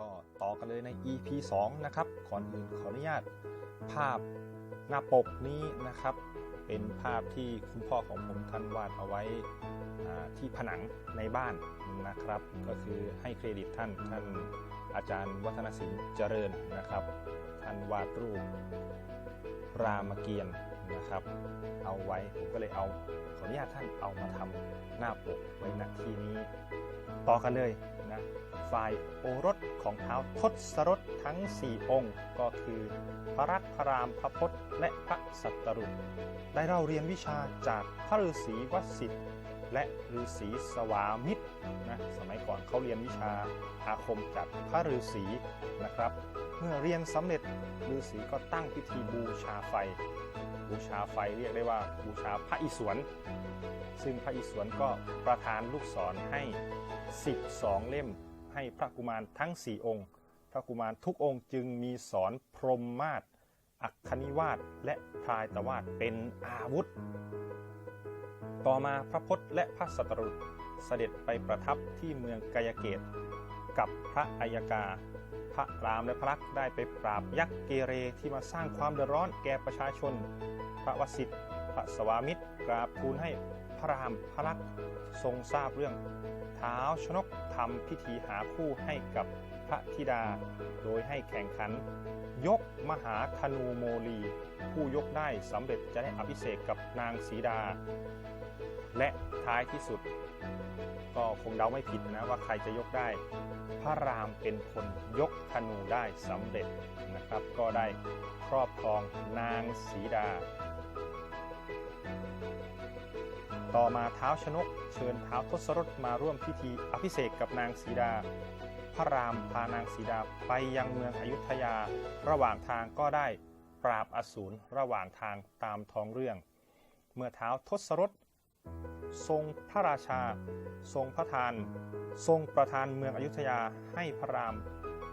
ก็ต่อกันเลยใน EP 2 นะครับก่อนอื่นขออนุญาตภาพหน้าปกนี้นะครับ เป็นภาพที่คุณพ่อของผมท่านวาดเอาไว้ที่ผนังในบ้านนะครับ ก็คือให้เครดิตท่านท่านอาจารย์วัฒนศิลป์เจริญนะครับ ท่านวาดรูปรามเกียรติ์ นะครับ เอาไว้ผมก็เลยเอาขออนุญาตท่านเอามาทำหน้าปกไว้ณที่นี้ ต่อกันเลยนะฝ่ายโอรสของเท้าทศรถทั้ง 4 องค์ ก็คือพระรักพระรามพระพศและพระสัตตรุได้เล่าเรียนวิชาจากพระฤาษีวสิทธิ์ และฤาษีสวามิตรนะสมัยก่อนเขาเรียนวิชาอาคมจากพระฤาษีนะครับ เมื่อเรียนสำเร็จฤาษีก็ตั้งพิธีบูชาไฟ บูชาไฟเรียกได้ว่าบูชาพระอิศวรซึ่งพระอิศวรก็ประทานลูกศรให้ 12 เล่มให้พระกุมารทั้ง 4 องค์ พระกุมารทุกองค์จึงมีสอนพรหมมาศอัคคณิวาสและพายตวาสเป็นอาวุธ ต่อมาพระพศและพระสัตรุษเสด็จไปประทับที่เมืองกายเกต กับพระอัยกา พระรามและพระลักษณ์ได้ไปปราบยักษ์เกเรที่มาสร้างความเดือดร้อนแก่ประชาชน พระวสิทธิ์พระสวามิตรกราบทูลให้พระรามพระลักษณ์ทรงทราบเรื่องเท้าวชนกทำพิธีหาคู่ให้กับพระธิดา โดยให้แข่งขัน ยกมหาธนูโมลี ผู้ยกได้สำเร็จจะได้อภิเษกกับนางสีดา และท้ายที่สุด ก็คงเดาไม่ผิดนะว่าใครจะยกได้ พระรามเป็นคนยกธนูได้สำเร็จนะครับ ก็ได้ครอบครองนางสีดา ต่อมาเท้าชนกเชิญเท้าทศรถมาร่วมพิธีอภิเษกกับนางสีดา พระรามพานางสีดาไปยังเมืองอยุธยา ระหว่างทางก็ได้ปราบอสูรระหว่างทางตามท้องเรื่อง เมื่อเท้าทศรถ ทรงพระราชา ทรงพระทาน ทรงประทานเมืองอยุธยาให้พระราม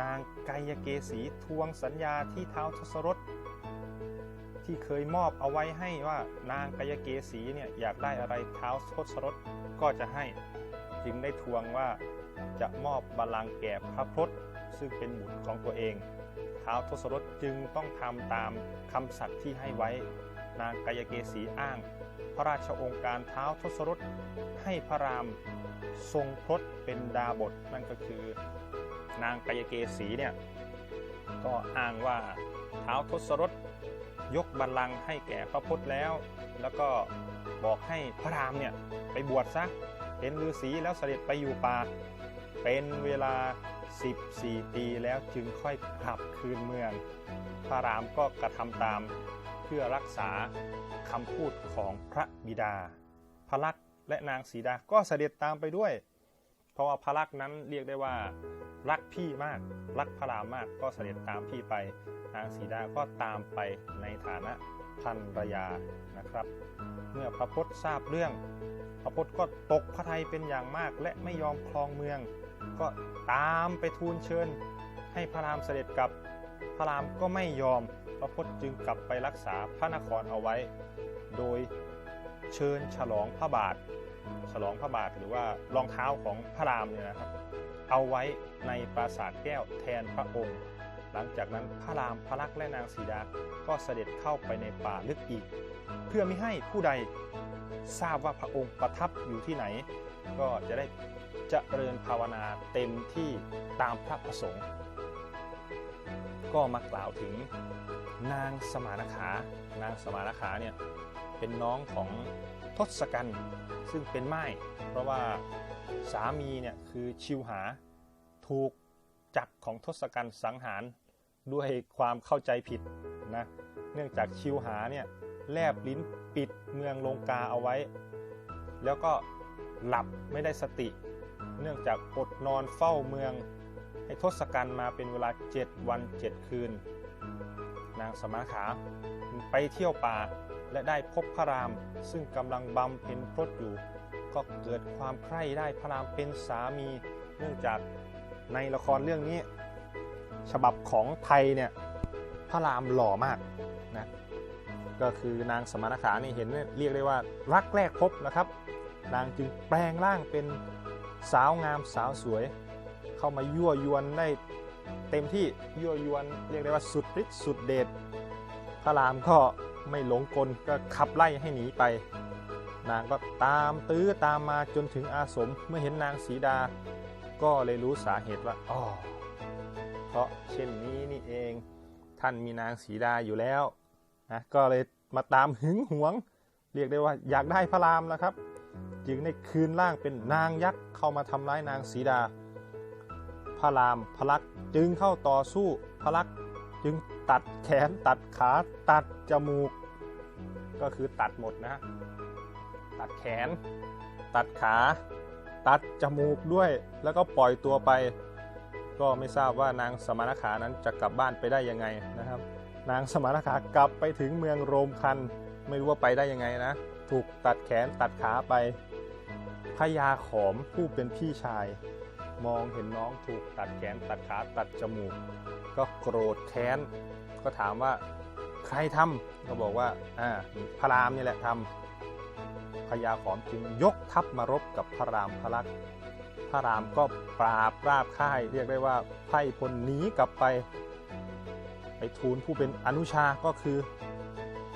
นางกายเกษีทวงสัญญาที่เท้าทศรถที่เคยมอบเอาไว้ให้ว่านางกายเกษีเนี่ยอยากได้อะไรเท้าทศรถก็จะให้ จึงได้ทวงว่าจะมอบบัลลังก์แก่พระพรตซึ่งเป็นบุตรของตัวเองท้าวทศรถจึงต้องทำตามคำสัตย์ที่ให้ไว้ นางกายเกษีอ้าง พระราชองค์การเท้าทศรถให้พระรามทรงพรตเป็นดาบทนั่นก็คือนางกายเกษีเนี่ยก็อ้างว่าเท้าทศรถยกบัลลังก์ให้แก่พระพศแล้ว แล้วก็บอกให้พระรามเนี่ยไปบวชซะเป็นฤาษีแล้วเสด็จไปอยู่ป่าเป็นเวลา 14 ปีแล้วจึงค่อยกลับคืนเมือง พระรามก็กระทำตาม พื่อรักษาคำพูดของพระบิดา พระลักษณ์และนางสีดาก็เสด็จตามไปด้วย เพราะว่าพระลักษณ์นั้นเรียกได้ว่ารักพี่มากรักพระรามมากก็เสด็จตามพี่ไป นางสีดาก็ตามไปในฐานะภรรยานะครับ เมื่อพระพศทราบเรื่อง พระพศก็ตกพระทัยเป็นอย่างมาก และไม่ยอมครองเมือง ก็ตามไปทูลเชิญ ให้พระรามเสด็จกลับพระรามก็ไม่ยอม พระพศจึงกลับไปรักษาพระนครเอาไว้ โดยเชิญฉลองพระบาท ฉลองพระบาทหรือว่ารองเท้าของพระรามเนี่ยนะครับ เอาไว้ในปราสาทแก้วแทนพระองค์ หลังจากนั้นพระรามพระลักษมณ์และนางสีดา ก็เสด็จเข้าไปในป่าลึกอีก เพื่อไม่ให้ผู้ใดทราบว่าพระองค์ประทับอยู่ที่ไหน ก็จะได้เจริญภาวนาเต็มที่ตามพระประสงค์ ก็มากล่าวถึง นางสมานขานางสมานขาเนี่ยเป็นน้องของทศกัณฐ์ซึ่งเป็นไม้เพราะว่าสามีเนี่ยคือชิวหาถูกจักรของทศกัณฐ์สังหารด้วยความเข้าใจผิดนะเนื่องจากชิวหาเนี่ยแลบลิ้นปิดเมืองลงกาเอาไว้ แล้วก็หลับไม่ได้สติ เนื่องจากอดนอนเฝ้าเมืองให้ทศกัณฐ์มาเป็นเวลา 7 วัน 7 คืน นางสมาขา ไปเที่ยวป่าและได้พบพระราม ซึ่งกำลังบำเพ็ญพรตอยู่ ก็เกิดความใคร่ได้พระรามเป็นสามี เนื่องจากในละครเรื่องนี้ ฉบับของไทยเนี่ยพระรามหล่อมากนะก็คือนางสมณขานี่เห็นเนี่ยเรียกได้ว่ารักแรกพบนะครับ นางจึงแปลงร่างเป็นสาวงามสาวสวย เข้ามายั่วยวนได้ เต็มที่ยั่วยวนเรียกได้ว่าสุดฤทธิ์สุดเดชพระรามก็ไม่หลงกลก็ขับไล่ให้หนีไป นางก็ตามตื้อตามมาจนถึงอาสมเมื่อเห็นนางสีดา ก็เลยรู้สาเหตุว่าอ๋อเพราะเช่นนี้นี่เอง ท่านมีนางสีดาอยู่แล้วนะก็เลยมาตามหึงหวง เรียกได้ว่าอยากได้พระรามแล้วครับ จึงได้คืนร่างเป็นนางยักษ์เข้ามาทำร้ายนางสีดา พระรามพระลักษณ์จึงเข้าต่อสู้พระลักษณ์จึงตัดแขนตัดขาตัดจมูก ก็คือตัดหมดนะตัดแขน ตัดขา ตัดจมูกด้วย แล้วก็ปล่อยตัวไป ก็ไม่ทราบว่านางสมณขานั้นจะกลับบ้านไปได้ยังไงนะครับ นางสมณขากลับไปถึงเมืองโรมคันไม่รู้ว่าไปได้ยังไงนะ ถูกตัดแขนตัดขาไปพญาขอมผู้เป็นพี่ชาย มองเห็นน้องถูกตัดแขนตัดขาตัดจมูก ก็โกรธแค้น ก็ถามว่าใครทำก็บอกว่าอ่าพระรามนี่แหละทำพญาขอมจึงยกทัพมารบกับพระรามพระลักษณ์พระรามก็ปราบราบค่าย เรียกได้ว่าไพ่พลหนีกลับไป ไปทูลผู้เป็นอนุชาก็คือ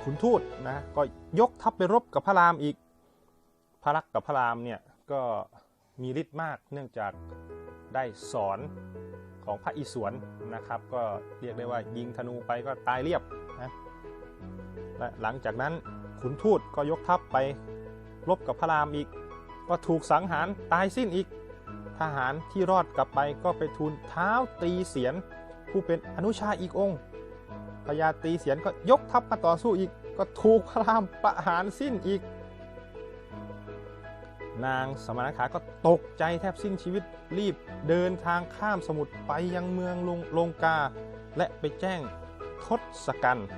ขุนทูตนะก็ยกทัพไปรบกับพระรามอีก พระลักษณ์กับพระรามเนี่ยก็มีฤทธิ์มากเนื่องจาก ได้สอนของพระอิศวรนะครับ ก็เรียกได้ว่ายิงธนูไปก็ตายเรียบนะและหลังจากนั้นขุนทูตก็ยกทัพไปรบกับพระรามอีก ก็ถูกสังหารตายสิ้นอีก ทหารที่รอดกลับไปก็ไปทูลเท้าตีเสียน ผู้เป็นอนุชาอีกองค์พญาตีเสียนก็ยกทัพมาต่อสู้อีก ก็ถูกพระรามประหารสิ้นอีก นางสมณขาก็ตกใจแทบสิ้นชีวิตรีบเดินทางข้ามสมุทรไปยังเมืองลงลงกา และไปแจ้งทศกัณฐ์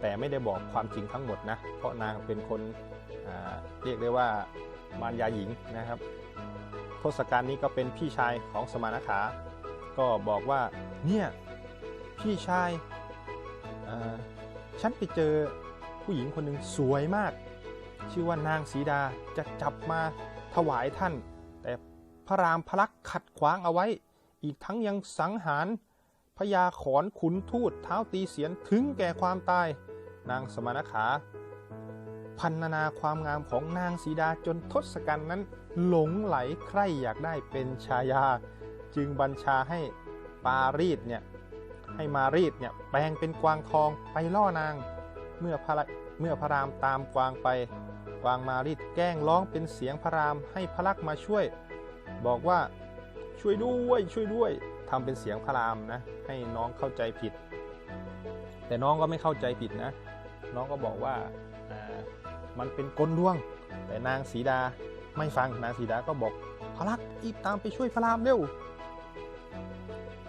แต่ไม่ได้บอกความจริงทั้งหมดนะ เพราะนางเป็นคนเรียกได้ว่ามารยาหญิงนะครับทศกัณฐ์นี้ก็เป็นพี่ชายของสมณขา ก็บอกว่าเนี่ยพี่ชายฉันไปเจอผู้หญิงคนหนึ่งสวยมาก ชื่อว่านางสีดาจะจับมาถวายท่าน แต่พระรามพลักษ์ขัดขวางเอาไว้ อีกทั้งยังสังหารพญาขอนขุนทูตเท้าตีเสียนถึงแก่ความตาย นางสมณขาพันนาความงามของนางสีดาจนทศกัณฐ์นั้น หลงไหลใคร่อยากได้เป็นชายา จึงบัญชาให้ปารีดเนี่ยให้มารีดเนี่ยแปลงเป็นกวางทองไปล่อนาง เมื่อพระเมื่อพระรามตามกวางไป วางมารีดแกล้งร้องเป็นเสียงพระรามให้พระลักษมณ์มาช่วย บอกว่าช่วยด้วยช่วยด้วยทำเป็นเสียงพระรามนะ ให้น้องเข้าใจผิด แต่น้องก็ไม่เข้าใจผิดนะ น้องก็บอกว่ามันเป็นกลลวง แต่นางสีดาไม่ฟังนางสีดาก็บอกพระลักษมณ์รีบตามไปช่วยพระรามเร็ว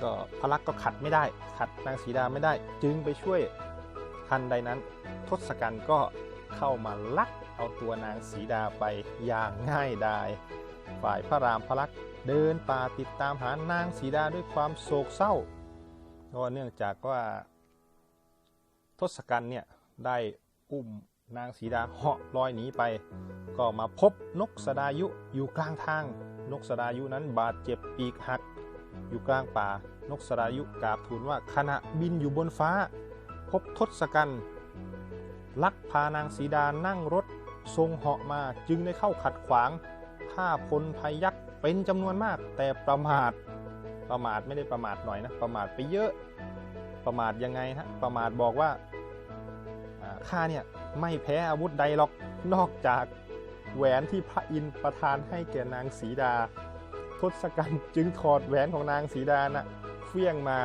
ก็พระลักษมณ์ก็ขัดไม่ได้ ขัดนางสีดาไม่ได้ จึงไปช่วยทันใดนั้น ทศกัณฐ์ก็เข้ามาลัก เอาตัวนางสีดาไปอย่างง่ายดาย ฝ่ายพระรามพระลักษมณ์เดินป่าติดตามหานางสีดาด้วยความโศกเศร้าก็เนื่องจากว่าทศกัณฐ์เนี่ยได้อุ้มนางสีดาเหาะลอยหนีไป ก็มาพบนกสดายุอยู่กลางทาง นกสดายุนั้นบาดเจ็บปีกหัก อยู่กลางป่านกสดายุกราบทูลว่าขณะบินอยู่บนฟ้า พบทศกัณฐ์ลักพานางสีดานั่งรถ ทรงเหาะมาจึงได้เข้าขัดขวางฆ่าพลพยักษ์เป็นจำนวนมาก แต่ประมาทประมาทไม่ได้ประมาทหน่อยนะ ประมาทไปเยอะประมาทยังไงฮะประมาทบอกว่าอ่าข้าเนี่ยไม่แพ้อาวุธใดหรอกนอกจากแหวนที่พระอินทร์ประทานให้แก่นางสีดา ทศกัณฐ์จึงถอดแหวนของนางสีดานะ่ะเฟี้ยงมา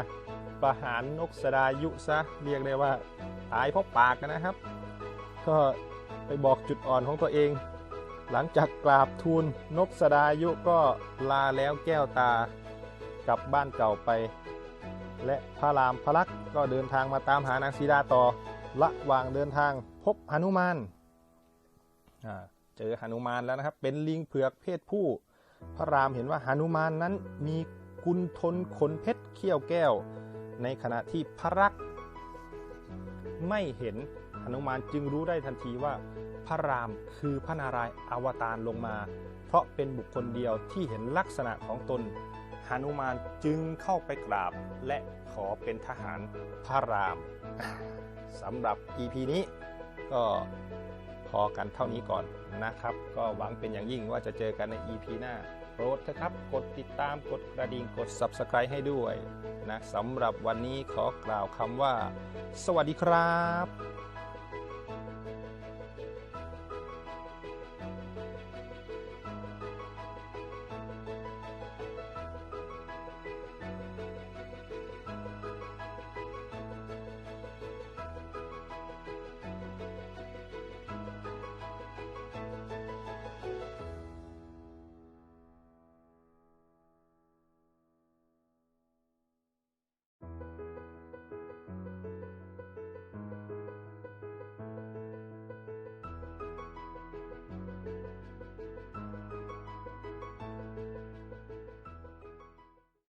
ประหารนกสดายุซะเรียกได้ว่าตายเพราะปากนะครับ ก็ ไปบอกจุดอ่อนของตัวเอง หลังจากกราบทูลนกสดายุก็ลาแล้วแก้วตากลับบ้านเก่าไป และพระรามพระลักษ์ก็เดินทางมาตามหานางสีดาต่อระวางเดินทางพบหนุมานเจอหนุมานแล้วนะครับ เป็นลิงเผือกเพศผู้ พระรามเห็นว่าหนุมานนั้นมีกุลทนขนเพชรเขี้ยวแก้ว ในขณะที่พระรักษ์ ไม่เห็นหนุมานจึงรู้ได้ทันทีว่า พระรามคือพระนารายณ์อวตารลงมา เพราะเป็นบุคคลเดียวที่เห็นลักษณะของตนหนุมานจึงเข้าไปกราบและขอเป็นทหารพระรามสำหรับ EP นี้ก็พอกันเท่านี้ก่อนนะครับ ก็หวังเป็นอย่างยิ่งว่าจะเจอกันใน EP หน้า รดนะครับ กดติดตามกดกระดิ่งกด Subscribe ให้ด้วยนะสำหรับวันนี้ขอกล่าวคำว่า สวัสดีครับ